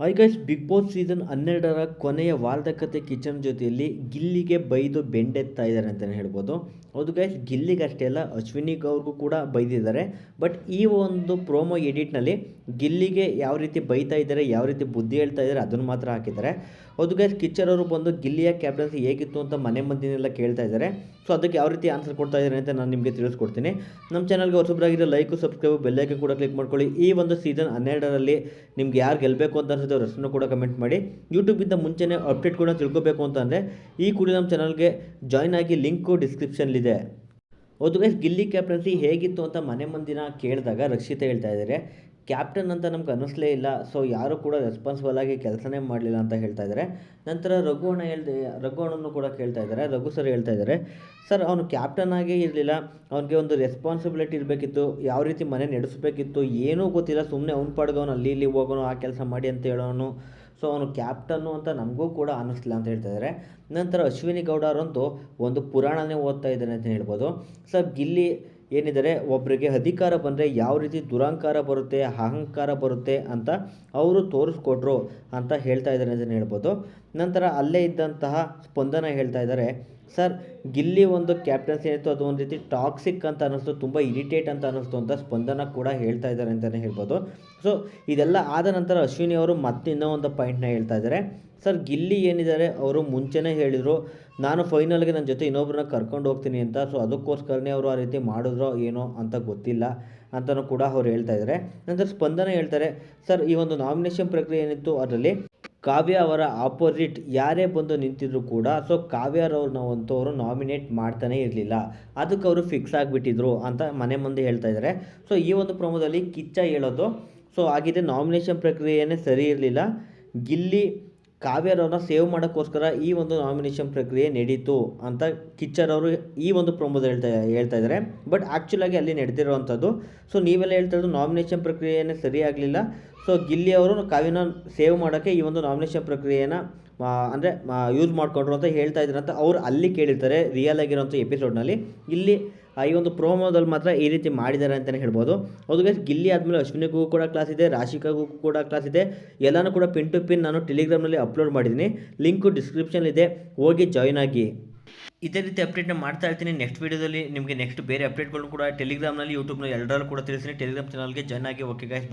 Hi guys Bigg Boss season ಹನ್ನೆರಡರ ಕೊನೆಯ ವಾರದ ಕತೆ ಕಿಚನ್ ಜೊತೆಯಲ್ಲಿ ಗಿಲ್ಲಿಗೆ ಬೈದು ಬೆಂಡೆತ್ತಾ ಇದ್ದಾರೆ ಅಂತಲೇ ಹೇಳ್ಬೋದು. ಹೌದು ಗೈಸ್ ಗಿಲ್ಲಿಗೆ ಅಷ್ಟೇ ಅಲ್ಲ, ಅಶ್ವಿನಿಗೆ ಅವ್ರಿಗೂ ಕೂಡ ಬೈದಿದ್ದಾರೆ. ಬಟ್ ಈ ಒಂದು ಪ್ರೋಮೋ ಎಡಿಟ್ನಲ್ಲಿ ಗಿಲ್ಲಿಗೆ ಯಾವ ರೀತಿ ಬೈತಾ ಇದ್ದಾರೆ, ಯಾವ ರೀತಿ ಬುದ್ಧಿ ಹೇಳ್ತಾ ಇದ್ದಾರೆ ಅದನ್ನು ಮಾತ್ರ ಹಾಕಿದ್ದಾರೆ. ಹೌದು ಗೈಸ್ ಕಿಚ್ಚರ್ ಅವರು ಬಂದು ಗಿಲ್ಲಿಯ ಕ್ಯಾಪ್ಟನ್ಸಿ ಹೇಗಿತ್ತು ಅಂತ ಮನೆ ಮಂದಿನೆಲ್ಲ ಕೇಳ್ತಾ ಇದ್ದಾರೆ. ಸೊ ಅದಕ್ಕೆ ಯಾವ ರೀತಿ ಆನ್ಸರ್ ಕೊಡ್ತಾ ಇದ್ದಾರೆ ಅಂತ ನಾನು ನಿಮಗೆ ತಿಳಿಸ್ಕೊಡ್ತೀನಿ. ನಮ್ಮ ಚಾನಲ್ಗೆ ಹೊಸಬ್ರಾಗಿರೋ ಲೈಕು ಸಬ್ಸ್ಕ್ರೈಬ್ ಬೆಲ್ಲೈಕನ್ ಕೂಡ ಕ್ಲಿಕ್ ಮಾಡ್ಕೊಳ್ಳಿ. ಈ ಒಂದು ಸೀಸನ್ ಹನ್ನೆರಡರಲ್ಲಿ ನಿಮ್ಗೆ ಯಾರು ಗೆಲ್ಲಬೇಕು ಅಂತ ಅನ್ಸುತ್ತೆ ಅವ್ರ ಹೆಸರನ್ನು ಕೂಡ ಕಮೆಂಟ್ ಮಾಡಿ. ಯೂಟ್ಯೂಬಿಂದ ಮುಂಚೆನೇ ಅಪ್ಡೇಟ್ ಕೂಡ ತಿಳ್ಕೊಬೇಕು ಅಂತಂದರೆ ಈ ಕೂಡ ನಮ್ಮ ಚಾನಲ್ಗೆ ಜಾಯ್ನ್ ಆಗಿ ಲಿಂಕು ಡಿಸ್ಕ್ರಿಪ್ಷನ್ಲಿದೆ ಹೌದು ಗೈಸ್ ಗಿಲ್ಲಿ ಕ್ಯಾಪ್ಟನ್ಸಿ ಹೇಗಿತ್ತು ಅಂತ ಮನೆ ಮುಂದಿನ ಕೇಳಿದಾಗ ರಕ್ಷಿತ ಹೇಳ್ತಾ ಇದ್ದಾರೆ. ಕ್ಯಾಪ್ಟನ್ ಅಂತ ನಮ್ಗೆ ಅನ್ನಿಸ್ಲೇ ಇಲ್ಲ. ಸೊ ಯಾರು ಕೂಡ ರೆಸ್ಪಾನ್ಸಿಬಲ್ ಆಗಿ ಕೆಲಸನೇ ಮಾಡಲಿಲ್ಲ ಅಂತ ಹೇಳ್ತಾ ಇದ್ದಾರೆ ನಂತರ ರಘು ಅಣ್ಣ ಹೇಳ್ದೆ, ರಘು ಅಣ್ಣನೂ ಕೂಡ ಕೇಳ್ತಾ ಇದ್ದಾರೆ ರಘು ಸರ್ ಹೇಳ್ತಾ ಇದ್ದಾರೆ ಸರ್ ಅವನು ಕ್ಯಾಪ್ಟನ್ ಆಗೇ ಇರಲಿಲ್ಲ. ಅವನಿಗೆ ಒಂದು ರೆಸ್ಪಾನ್ಸಿಬಿಲಿಟಿ ಇರಬೇಕಿತ್ತು. ಯಾವ ರೀತಿ ಮನೆ ನಡೆಸಬೇಕಿತ್ತು. ಏನೂ ಗೊತ್ತಿಲ್ಲ. ಸುಮ್ಮನೆ ಅವ್ನು ಪಾಡ್ಗೆ ಅವನು ಅಲ್ಲಿ ಇಲ್ಲಿ ಹೋಗೋನು, ಆ ಕೆಲಸ ಮಾಡಿ ಅಂತ ಹೇಳೋನು. ಸೊ ಅವನು ಕ್ಯಾಪ್ಟನ್ನು ಅಂತ ನಮಗೂ ಕೂಡ ಅನ್ನಿಸ್ಲಿಲ್ಲ ಅಂತ ಹೇಳ್ತಾ ಇದ್ದಾರೆ ನಂತರ ಅಶ್ವಿನಿ ಗೌಡ ಅವರಂತೂ ಒಂದು ಪುರಾಣನೇ ಓದ್ತಾ ಇದ್ದಾರೆ ಅಂತ ಹೇಳ್ಬೋದು. ಸರ್ ಗಿಲ್ಲಿ ಏನಿದ್ದಾರೆ ಒಬ್ಬರಿಗೆ ಅಧಿಕಾರ ಬಂದರೆ ಯಾವ ರೀತಿ ದುರಹಂಕಾರ ಬರುತ್ತೆ, ಅಹಂಕಾರ ಬರುತ್ತೆ ಅಂತ ಅವರು ತೋರಿಸ್ಕೊಟ್ರು ಅಂತ ಹೇಳ್ತಾ ಇದ್ದಾರೆ ಅಂತಲೇ ಹೇಳ್ಬೋದು. ನಂತರ ಅಲ್ಲೇ ಇದ್ದಂತಹ ಸ್ಪಂದನ ಹೇಳ್ತಾ ಇದ್ದಾರೆ. ಸರ್, ಗಿಲ್ಲಿ ಒಂದು ಕ್ಯಾಪ್ಟನ್ಸಿ ಏನಿತ್ತು ಅದು ಒಂದು ರೀತಿ ಟಾಕ್ಸಿಕ್ ಅಂತ ಅನ್ನಿಸ್ತು, ತುಂಬ ಇರಿಟೇಟ್ ಅಂತ ಅನ್ನಿಸ್ತು ಅಂತ ಸ್ಪಂದನ ಕೂಡ ಹೇಳ್ತಾ ಇದ್ದಾರೆ ಅಂತಲೇ ಹೇಳ್ಬೋದು. ಸೊ ಇದೆಲ್ಲ ಆದ ನಂತರ ಅಶ್ವಿನಿ ಅವರು ಮತ್ತೆ ಇನ್ನೂ ಒಂದು ಪಾಯಿಂಟ್ನ ಹೇಳ್ತಾ ಇದ್ದಾರೆ. ಸರ್, ಗಿಲ್ಲಿ ಏನಿದ್ದಾರೆ? ಅವರು ಮುಂಚೆನೇ ಹೇಳಿದರು, ನಾನು ಫೈನಲ್ಗೆ ನನ್ನ ಜೊತೆ ಇನ್ನೊಬ್ಬರನ್ನ ಕರ್ಕೊಂಡು ಹೋಗ್ತೀನಿ ಅಂತ, ಸೊ ಅದಕ್ಕೋಸ್ಕರನೇ ಅವರು ಆ ರೀತಿ ಮಾಡಿದ್ರೋ ಏನೋ ಅಂತ ಗೊತ್ತಿಲ್ಲ ಅಂತಲೂ ಕೂಡ ಅವ್ರು ಹೇಳ್ತಾ ಇದ್ದಾರೆ. ನಂತರ ಸ್ಪಂದನ ಹೇಳ್ತಾರೆ, ಸರ್, ಈ ಒಂದು ನಾಮಿನೇಷನ್ ಪ್ರಕ್ರಿಯೆ ಏನಿತ್ತು, ಅದರಲ್ಲಿ ಕಾವ್ಯ ಅವರ ಆಪೋಸಿಟ್ ಯಾರೇ ಬಂದು ನಿಂತಿದ್ರು ಕೂಡ ಸೊ ಕಾವ್ಯರವ್ರನ್ನ ಅಂತೂ ಅವರು ನಾಮಿನೇಟ್ ಮಾಡ್ತಾನೆ ಇರಲಿಲ್ಲ. ಅದಕ್ಕೆ ಅವರು ಫಿಕ್ಸ್ ಆಗಿಬಿಟ್ಟಿದ್ರು ಅಂತ ಮನೆ ಮುಂದೆ ಹೇಳ್ತಾ ಇದ್ದಾರೆ ಸೊ ಈ ಒಂದು ಪ್ರಮೋದಲ್ಲಿ ಕಿಚ್ಚ ಹೇಳೋದು. ಸೊ ಆಗಿದೆ ನಾಮಿನೇಷನ್ ಪ್ರಕ್ರಿಯೆಯೇ ಸರಿ ಇರಲಿಲ್ಲ. ಗಿಲ್ಲಿ ಕಾವ್ಯರವ್ರನ್ನ ಸೇವ್ ಮಾಡೋಕ್ಕೋಸ್ಕರ ಈ ಒಂದು ನಾಮಿನೇಷನ್ ಪ್ರಕ್ರಿಯೆ ನಡೀತು ಅಂತ ಕಿಚ್ಚರ್ ಅವರು ಈ ಒಂದು ಪ್ರಮುಖ ಹೇಳ್ತಾ ಹೇಳ್ತಾ ಇದ್ದಾರೆ ಬಟ್ ಆ್ಯಕ್ಚುಲಾಗಿ ಅಲ್ಲಿ ನಡೆದಿರುವಂಥದ್ದು ಸೊ ನೀವೆಲ್ಲ ಹೇಳ್ತಾ ಇರೋದು ನಾಮಿನೇಷನ್ ಪ್ರಕ್ರಿಯೆನೇ ಸರಿಯಾಗಲಿಲ್ಲ. ಸೊ ಗಿಲ್ಲಿ ಅವರು ಕಾವ್ಯನ ಸೇವ್ ಮಾಡೋಕ್ಕೆ ಈ ಒಂದು ನಾಮಿನೇಷನ್ ಪ್ರಕ್ರಿಯೆನ ಅಂದರೆ ಯೂಸ್ ಮಾಡಿಕೊಂಡ್ರು ಅಂತ ಹೇಳ್ತಾ ಇದ್ದಾರೆ ಅಂತ ಅವ್ರು ಅಲ್ಲಿ ಕೇಳಿರ್ತಾರೆ ರಿಯಲ್ ಆಗಿರೋಂಥ ಎಪಿಸೋಡ್ನಲ್ಲಿ ಇಲ್ಲಿ ಈ ಒಂದು ಪ್ರೋಮೋದಲ್ಲಿ ಮಾತ್ರ ಈ ರೀತಿ ಮಾಡಿದ್ದಾರೆ ಅಂತಲೇ ಹೇಳ್ಬೋದು. ಅದು ಗೈಸ್ ಗಿಲ್ಲಿ ಆದಮೇಲೆ ಅಶ್ವಿನಿಗೂ ಕೂಡ ಕ್ಲಾಸ್ ಇದೆ, ರಾಶಿಕಾಗೂ ಕೂಡ ಕ್ಲಾಸ್ ಇದೆ. ಎಲ್ಲನೂ ಕೂಡ ಪಿನ್ ಟು ಪಿನ್ ನಾನು ಟೆಲಿಗ್ರಾಮ್ನಲ್ಲಿ ಅಪ್ಲೋಡ್ ಮಾಡಿದ್ದೀನಿ. ಲಿಂಕು ಡಿಸ್ಕ್ರಿಪ್ಷನ್ ಇದೆ. ಹೋಗಿ ಜಾಯ್ನ್ ಆಗಿ. ಇದೇ ರೀತಿ ಅಪ್ಡೇಟ್ನ ಮಾಡ್ತಾ ಇರ್ತೀನಿ. ನೆಕ್ಸ್ಟ್ ವೀಡಿಯೋದಲ್ಲಿ ನಿಮಗೆ ನೆಕ್ಸ್ಟ್ ಬೇರೆ ಅಪ್ಡೇಟ್ಗಳು ಕೂಡ ಟೆಲಿಗ್ರಾಮ್ನಲ್ಲಿ ಯೂಟ್ಯೂಬ್ನಲ್ಲಿ ಎಲ್ಲರಲ್ಲೂ ಕೂಡ ತಿಳಿಸ್ತೀನಿ. ಟೆಲಿಗ್ರಾಮ್ ಚಾನಲ್ಗೆ ಜಾಯ್ನ್ ಆಗಿ. Okay guys